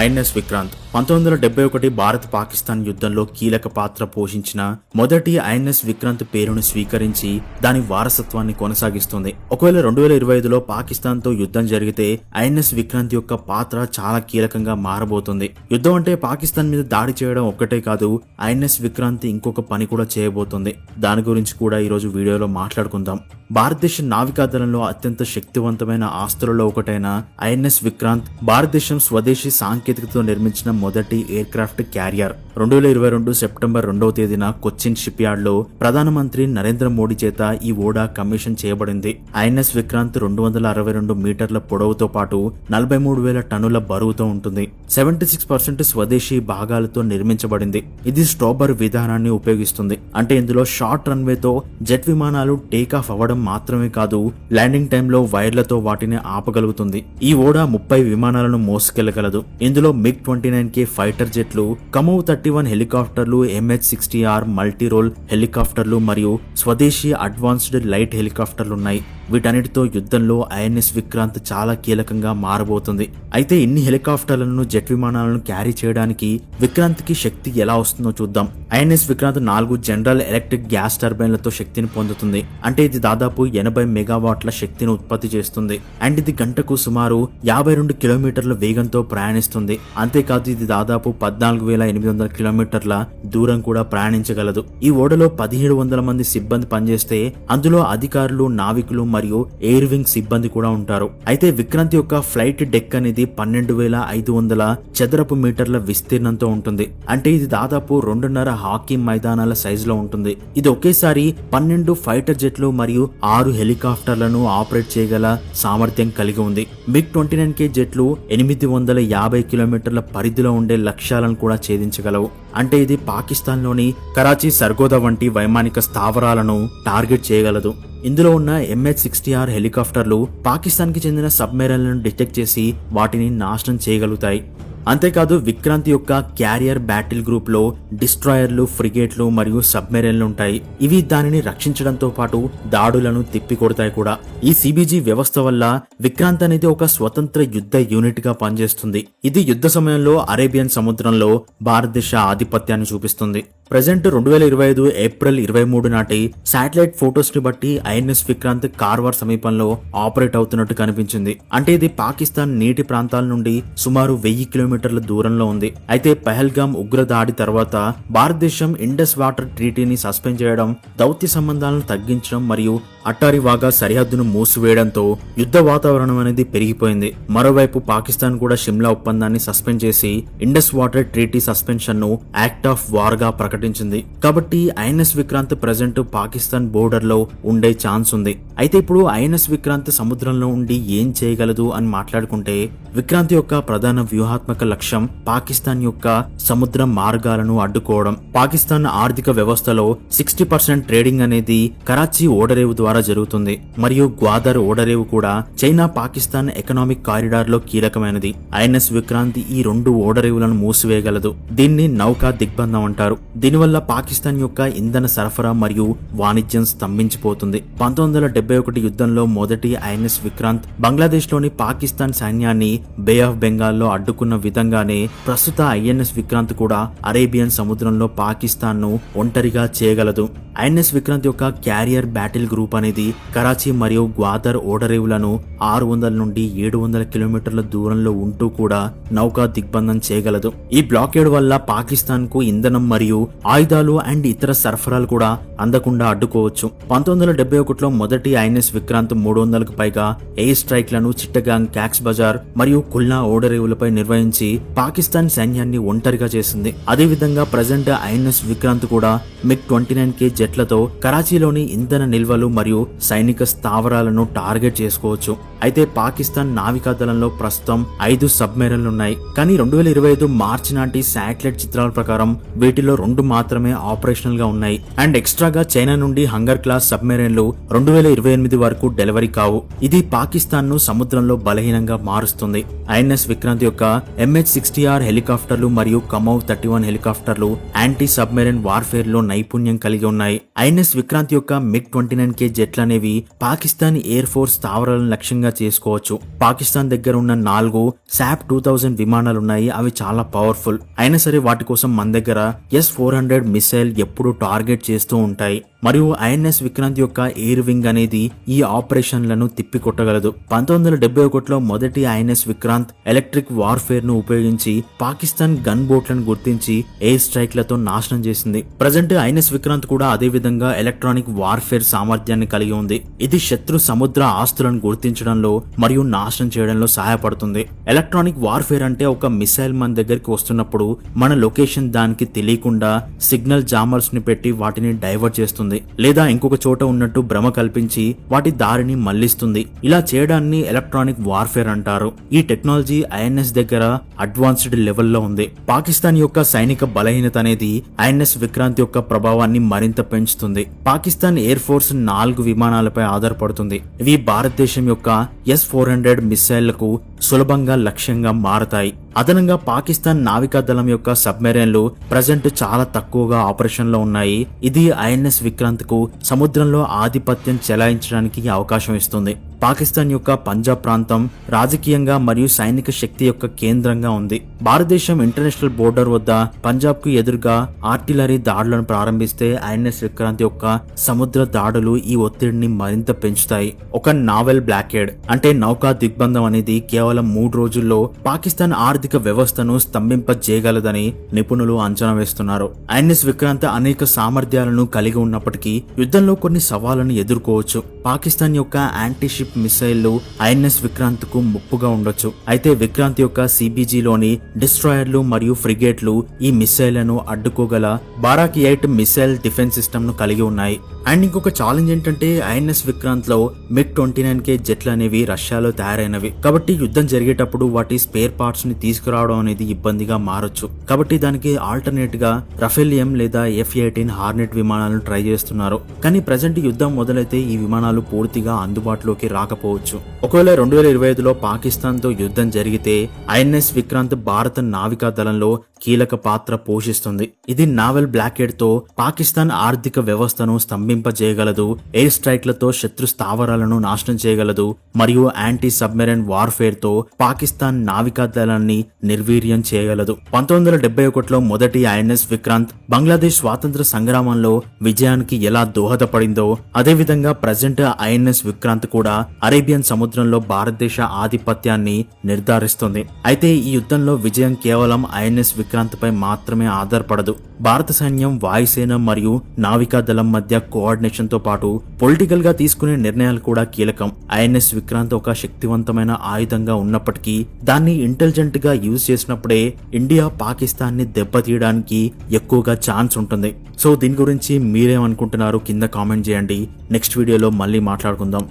INS Vikrant. పంతొమ్మిది వందల డెబ్బై ఒకటి భారత్ పాకిస్తాన్ యుద్ధంలో కీలక పాత్ర పోషించిన మొదటి ఐఎన్ఎస్ విక్రాంత్ పేరును స్వీకరించి దాని వారసత్వాన్ని కొనసాగిస్తుంది. ఒకవేళ రెండు వేల ఇరవై ఐదులో పాకిస్తాన్తో యుద్ధం జరిగితే ఐఎన్ఎస్ విక్రాంత్ యొక్క పాత్ర చాలా కీలకంగా మారబోతుంది. యుద్ధం అంటే పాకిస్తాన్ మీద దాడి చేయడం ఒక్కటే కాదు ఐఎన్ఎస్ విక్రాంతి ఇంకొక పని కూడా చేయబోతుంది. దాని గురించి కూడా ఈ రోజు వీడియోలో మాట్లాడుకుందాం. భారతదేశ నావికాదళంలో అత్యంత శక్తివంతమైన ఆస్తులలో ఒకటైన ఐఎన్ఎస్ విక్రాంత్ భారతదేశం స్వదేశీ సాంకేతికతతో నిర్మించిన మొదటి ఎయిర్ క్రాఫ్ట్ క్యారియర్. రెండు వేల ఇరవై రెండు సెప్టెంబర్ రెండవ తేదీన కొచ్చిన్ షిప్ యార్డ్లో ప్రధానమంత్రి నరేంద్ర మోడీ చేత ఈ ఓడా కమిషన్ చేయబడింది. ఐఎన్ఎస్ విక్రాంత్ రెండు వందల అరవై రెండు మీటర్ల పొడవుతో పాటు నలభై మూడు వేల టన్నుల బరువుతో ఉంటుంది. సెవెంటీ సిక్స్ పర్సెంట్ స్వదేశీ భాగాలతో నిర్మించబడింది. ఇది స్టోబర్ విధానాన్ని ఉపయోగిస్తుంది. అంటే ఇందులో షార్ట్ రన్వేతో జెట్ విమానాలు టేక్ ఆఫ్ అవ్వడం మాత్రమే కాదు ల్యాండింగ్ టైంలో వైర్లతో వాటిని ఆపగలుగుతుంది. ఈ ఓడా ముప్పై విమానాలను మోసుకెళ్ళగలదు. ఇందులో MiG twenty nine K fighter జెట్లు Kamov thirty one హెలికాప్టర్లు ఎంహెచ్ సిక్స్టీ ఆర్ మల్టీరోల్ హెలికాప్టర్లు మరియు స్వదేశీ అడ్వాన్స్డ్ లైట్ హెలికాప్టర్లు ఉన్నాయి వీటన్నిటితో యుద్ధంలో ఐఎన్ఎస్ విక్రాంత్ చాలా కీలకంగా మారబోతుంది. అయితే ఇన్ని హెలికాప్టర్లను జెట్ విమానాలను క్యారీ చేయడానికి విక్రాంత్కి శక్తి ఎలా వస్తుందో చూద్దాం. ఐఎన్ఎస్ విక్రాంత్ నాలుగు జనరల్ ఎలక్ట్రిక్ గ్యాస్ టర్బైన్లతో శక్తిని పొందుతుంది. అంటే ఇది దాదాపు ఎనభై మెగావాట్ల శక్తిని ఉత్పత్తి చేస్తుంది. అండ్ ఇది గంటకు సుమారు యాభై రెండు కిలోమీటర్ల వేగంతో ప్రయాణిస్తుంది. అంతేకాదు ఇది దాదాపు పద్నాలుగు వేల ఎనిమిది వందల కిలోమీటర్ల దూరం కూడా ప్రయాణించగలదు. ఈ ఓడలో పదిహేడు వందల మంది సిబ్బంది పనిచేస్తే అందులో అధికారులు నావికులు మరియు ఎయిర్ వింగ్ సిబ్బంది కూడా ఉంటారు. అయితే విక్రాంత్ యొక్క ఫ్లైట్ డెక్ అనేది పన్నెండు వేల ఐదు వందల చదరపు మీటర్ల విస్తీర్ణంతో ఉంటుంది. అంటే ఇది దాదాపు రెండున్నర హాకీ మైదానాల సైజులో ఉంటుంది. ఇది ఒకేసారి పన్నెండు ఫైటర్ జెట్లు మరియు ఆరు హెలికాప్టర్లను ఆపరేట్ చేయగల సామర్థ్యం కలిగి ఉంది. మిగ్ ట్వంటీ నైన్ కే జెట్లు ఎనిమిది వందల యాభై కిలోమీటర్ల పరిధిలో ఉండే లక్ష్యాలను కూడా ఛేదించగలవు. అంటే ఇది పాకిస్తాన్లోని కరాచీ సర్గోదా వంటి వైమానిక స్థావరాలను టార్గెట్ చేయగలదు. ఇందులో ఉన్న ఎంహెచ్ సిక్స్టీ ఆర్ హెలికాప్టర్లు పాకిస్తాన్కి చెందిన సబ్మెరైన్లను డిటెక్ట్ చేసి వాటిని నాశనం చేయగలుగుతాయి. అంతేకాదు విక్రాంతి యొక్క క్యారియర్ బ్యాటిల్ గ్రూప్లో డిస్ట్రాయర్లు ఫ్రిగేట్లు మరియు సబ్మెరైన్లు ఉంటాయి. ఇవి దానిని రక్షించడంతో పాటు దాడులను తిప్పికొడతాయి కూడా. ఈ సిబిజీ వ్యవస్థ వల్ల విక్రాంత్ అనేది ఒక స్వతంత్ర యుద్ధ యూనిట్గా పనిచేస్తుంది. ఇది యుద్ధ సమయంలో అరేబియన్ సముద్రంలో భారతదేశ ఆధిపత్యాన్ని చూపిస్తుంది. ప్రజెంట్ రెండు వేల ఇరవై ఐదు ఏప్రిల్ ఇరవై మూడు నాటి శాటిలైట్ ఫొటోస్ని బట్టి ఐఎన్ఎస్ విక్రాంత్ కార్వార్ సమీపంలో ఆపరేట్ అవుతున్నట్టు కనిపించింది. అంటే ఇది పాకిస్తాన్ నీటి ప్రాంతాల నుండి సుమారు వెయ్యి కిలోమీటర్ల దూరంలో ఉంది. అయితే పహల్గామ్ ఉగ్ర దాడి తర్వాత భారతదేశం ఇండస్ వాటర్ ట్రీటీని సస్పెండ్ చేయడం దౌత్య సంబంధాలను తగ్గించడం మరియు అట్టారి వాగా సరిహద్దును మూసివేయడంతో యుద్ధ వాతావరణం అనేది పెరిగిపోయింది. మరోవైపు పాకిస్తాన్ కూడా షిమ్లా ఒప్పందాన్ని సస్పెండ్ చేసి ఇండస్ వాటర్ ట్రీటీ సస్పెన్షన్ను యాక్ట్ ఆఫ్ వార్గా ప్రకటించింది. కాబట్టి ఐఎన్ఎస్ విక్రాంత్ ప్రజెంట్ పాకిస్తాన్ బోర్డర్లో ఉండే ఛాన్స్ ఉంది. అయితే ఇప్పుడు ఐఎన్ఎస్ విక్రాంత్ సముద్రంలో ఉండి ఏం చేయగలదు అని మాట్లాడుకుంటే విక్రాంత్ యొక్క ప్రధాన వ్యూహాత్మక లక్ష్యం పాకిస్తాన్ యొక్క సముద్ర మార్గాలను అడ్డుకోవడం. పాకిస్తాన్ ఆర్థిక వ్యవస్థలో సిక్స్టీ పర్సెంట్ ట్రేడింగ్ అనేది కరాచీ ఓడరేవు ద్వారా జరుగుతుంది. మరియు గ్వాదర్ ఓడరేవు కూడా చైనా పాకిస్తాన్ ఎకనామిక్ కారిడార్లో కీలకమైనది. ఐఎన్ఎస్ విక్రాంతి ఈ రెండు ఓడరేవులను మూసివేయగలదు. దీన్ని నౌకా దిగ్బంధం అంటారు. దీనివల్ల పాకిస్తాన్ యొక్క ఇంధన సరఫరా మరియు వాణిజ్యం స్తంభించిపోతుంది. పంతొమ్మిది వందల ఒకటి యుద్ధంలో మొదటి ఐఎన్ఎస్ విక్రాంత్ బంగ్లాదేశ్లోని పాకిస్తాన్ సైన్యాన్ని బే ఆఫ్ బెంగాల్లో అడ్డుకున్న విధంగానే ప్రస్తుత ఐఎన్ఎస్ విక్రాంత్ కూడా అరేబియన్ సముద్రంలో పాకిస్తాన్ను ఒంటరిగా చేయగలదు. ఐఎన్ఎస్ విక్రాంత్ యొక్క క్యారియర్ బ్యాటిల్ గ్రూప్ అనేది కరాచీ మరియు గ్వాదర్ ఓడరేవులను ఆరు వందల నుండి ఏడు వందల కిలోమీటర్ల దూరంలో ఉంటూ కూడా నౌకా దిగ్బంధం చేయగలదు. ఈ బ్లాకేడ్ వల్ల పాకిస్తాన్కు ఇంధనం మరియు ఆయుధాలు అండ్ ఇతర సరఫరాలు కూడా అందకుండా అడ్డుకోవచ్చు. పంతొమ్మిది వందల డెబ్బై ఒకటిలో మొదటి ఐఎన్ఎస్ విక్రాంత్ మూడు వందలకు పైగా ఎయిర్ స్ట్రైక్లను చిట్టగాంగ్ క్యాక్స్ బజార్ మరియు కుల్నా ఓడరేవులపై నిర్వహించి పాకిస్తాన్ సైన్యాన్ని ఒంటరిగా చేసింది. అదేవిధంగా ప్రజెంట్ ఐఎన్ఎస్ విక్రాంత్ కూడా మిగ్ ట్వంటీ నైన్ కే జెట్లతో కరాచీలోని ఇంధన నిల్వలు మరియు సైనిక స్థావరాలను టార్గెట్ చేసుకోవచ్చు. అయితే పాకిస్తాన్ నావికాదళంలో ప్రస్తుతం ఐదు సబ్మెరైన్లు ఉన్నాయి కానీ రెండు వేల ఇరవై ఐదు మార్చి నాటి శాటిలైట్ చిత్రాల ప్రకారం వీటిలో రెండు మాత్రమే ఆపరేషనల్గా ఉన్నాయి. అండ్ ఎక్స్ట్రాగా చైనా నుండి హంగర్ క్లాస్ సబ్మెరైన్లు రెండు వేల ఇరవై ఎనిమిది వరకు డెలివరీ కావు. ఇది పాకిస్తాన్ను సముద్రంలో బలహీనంగా మారుస్తుంది. ఐఎన్ఎస్ విక్రాంత్ యొక్క ఎంహెచ్ సిక్స్టీ ఆర్ హెలికాప్టర్లు మరియు కమౌ థర్టీ వన్ హెలికాప్టర్లు యాంటీ సబ్మెరైన్ వార్ఫేర్లో నైపుణ్యం కలిగి ఉన్నాయి. ఐఎన్ఎస్ విక్రాంత్ యొక్క మిగ్ ట్వంటీ నైన్ కే జెట్లనేవి పాకిస్తాన్ ఎయిర్ ఫోర్స్ స్థావరాలను లక్ష్యంగా చేసుకోవచ్చు. పాకిస్తాన్ దగ్గర ఉన్న నాలుగు శాప్ టూ థౌజండ్ విమానాలు ఉన్నాయి అవి చాలా పవర్ఫుల్. అయినా సరే వాటి కోసం మన దగ్గర ఎస్ ఫోర్ హండ్రెడ్ మిసైల్ ఎప్పుడు టార్గెట్ చేస్తూ ఉంటాయి. మరియు ఐఎన్ఎస్ విక్రాంత్ యొక్క ఎయిర్ వింగ్ అనేది ఈ ఆపరేషన్లను తిప్పికొట్టగలదు. పంతొమ్మిది వందల డెబ్బై ఒకటిలో మొదటి ఐఎన్ఎస్ విక్రాంత్ ఎలక్ట్రిక్ వార్ఫేర్ను ఉపయోగించి పాకిస్తాన్ గన్ బోట్లను గుర్తించి ఎయిర్ స్ట్రైక్లతో నాశనం చేసింది. ప్రజెంట్ ఐఎన్ఎస్ విక్రాంత్ కూడా అదే విధంగా ఎలక్ట్రానిక్ వార్ఫేర్ సామర్థ్యాన్ని కలిగి ఉంది. ఇది శత్రు సముద్ర ఆస్తులను గుర్తించడంలో మరియు నాశనం చేయడంలో సహాయపడుతుంది. ఎలక్ట్రానిక్ వార్ఫేర్ అంటే ఒక మిసైల్ మన దగ్గరికి వస్తున్నప్పుడు మన లొకేషన్ దానికి తెలియకుండా సిగ్నల్ జామర్స్ని పెట్టి వాటిని డైవర్ట్ చేస్తుంది. లేదా ఇంకొక చోట ఉన్నట్టు భ్రమ కల్పించి వాటి దారిని మళ్ళిస్తుంది. ఇలా చేయడాన్ని ఎలక్ట్రానిక్ వార్ఫేర్ అంటారు. ఈ టెక్నాలజీ ఐఎన్ఎస్ దగ్గర అడ్వాన్స్డ్ లెవెల్లో ఉంది. పాకిస్తాన్ యొక్క సైనిక బలహీనత అనేది ఐఎన్ఎస్ విక్రాంత్ యొక్క ప్రభావాన్ని మరింత పెంచుతుంది. పాకిస్తాన్ ఎయిర్ ఫోర్స్ నాలుగు విమానాలపై ఆధారపడుతుంది. ఇవి భారతదేశం యొక్క ఎస్ ఫోర్ హండ్రెడ్ మిసైళ్ళకు సులభంగా లక్ష్యంగా మారతాయి. అదనంగా పాకిస్తాన్ నావికా దళం యొక్క సబ్మెరైన్లు ప్రజెంట్ చాలా తక్కువగా ఆపరేషన్లో ఉన్నాయి. ఇది ఐఎన్ఎస్ విక్రాంత్కు సముద్రంలో ఆధిపత్యం చెలాయించడానికి అవకాశం ఇస్తుంది. పాకిస్తాన్ యొక్క పంజాబ్ ప్రాంతం రాజకీయంగా మరియు సైనిక శక్తి యొక్క కేంద్రంగా ఉంది. భారతదేశం ఇంటర్నేషనల్ బోర్డర్ వద్ద పంజాబ్కు ఎదురుగా ఆర్టిలరీ దాడులను ప్రారంభిస్తే ఐఎన్ఎస్ విక్రాంతి యొక్క సముద్ర దాడులు ఈ ఒత్తిడిని మరింత పెంచుతాయి. ఒక నావెల్ బ్లాకేడ్ అంటే నౌకా దిగ్బంధం అనేది కేవలం మూడు రోజుల్లో పాకిస్తాన్ ఆర్థిక వ్యవస్థను స్తంభింపజేయగలదని నిపుణులు అంచనా వేస్తున్నారు. ఐఎన్ఎస్ విక్రాంత్ అనేక సామర్థ్యాలను కలిగి ఉన్నప్పటికీ యుద్ధంలో కొన్ని సవాళ్ళను ఎదుర్కోవచ్చు. పాకిస్తాన్ యొక్క యాంటీషిప్ మిసైళ్ళు ఐఎన్ఎస్ విక్రాంత్కు ముప్పుగా ఉండొచ్చు. అయితే విక్రాంత్ యొక్క సిబిజీలోని డిస్ట్రాయర్లు మరియు ఫ్రిగేట్లు ఈ మిసైళ్ళను అడ్డుకోగల బారాక్ ఎయిట్ మిసైల్ డిఫెన్స్ సిస్టమ్ను కలిగి ఉన్నాయి. అండ్ ఇంకొక ఛాలెంజ్ ఏంటంటే ఐఎన్ఎస్ విక్రాంత్లో మిగ్ ట్వంటీ నైన్ కే జెట్లు అనేవి రష్యాలో తయారైనవి. కాబట్టి యుద్ధం జరిగేటప్పుడు వాటి స్పేర్ పార్ట్స్ని తీసుకురావడం అనేది ఇబ్బందిగా మారొచ్చు. కాబట్టి దానికి ఆల్టర్నేట్గా రఫేలియం లేదా ఎఫ్ ఎయిటీన్ హార్నెట్ విమానాలను ట్రై చేస్తున్నారు. కానీ ప్రజెంట్ యుద్ధం మొదలైతే ఈ విమానాలు పూర్తిగా అందుబాటులోకి రాకపోవచ్చు. ఒకవేళ రెండు వేల ఇరవై ఐదులో పాకిస్తాన్తో యుద్ధం జరిగితే ఐఎన్ఎస్ విక్రాంత్ భారత నావికా దళంలో కీలక పాత్ర పోషిస్తుంది. ఇది నావెల్ బ్లాకెడ్తో పాకిస్తాన్ ఆర్థిక వ్యవస్థను స్తంభింపజేయగలదు ఎయిర్ స్ట్రైక్లతో శత్రు స్థావరాలను నాశనం చేయగలదు మరియు యాంటీ సబ్మెరైన్ వార్ఫేర్తో పాకిస్తాన్ నావికా దళాన్ని నిర్వీర్యం చేయగలదు. పంతొమ్మిది వందల డెబ్బై ఒకటిలో మొదటి ఐఎన్ఎస్ విక్రాంత్ బంగ్లాదేశ్ స్వాతంత్ర సంగ్రామంలో విజయానికి ఎలా దోహదపడిందో అదేవిధంగా ప్రజెంట్ ఐఎన్ఎస్ విక్రాంత్ కూడా అరేబియన్ సముద్రంలో భారతదేశ ఆధిపత్యాన్ని నిర్ధారిస్తుంది. అయితే ఈ యుద్ధంలో విజయం కేవలం ఐఎన్ఎస్ విక్రాంత్ పై మాత్రమే ఆధారపడదు. భారత సైన్యం వాయుసేన మరియు నావికా దళం మధ్య కోఆర్డినేషన్తో పాటు పొలిటికల్గా తీసుకునే నిర్ణయాలు కూడా కీలకం. ఐఎన్ఎస్ విక్రాంత్ ఒక శక్తివంతమైన ఆయుధంగా ఉన్నప్పటికీ దాన్ని ఇంటెలిజెంట్గా యూజ్ చేసినప్పుడే ఇండియా పాకిస్తాన్ని దెబ్బతీయడానికి ఎక్కువగా ఛాన్స్ ఉంటుంది. సో దీని గురించి మీరేమనుకుంటున్నారు? కింద కామెంట్ చేయండి. నెక్స్ట్ వీడియోలో మళ్ళీ మాట్లాడుకుందాం.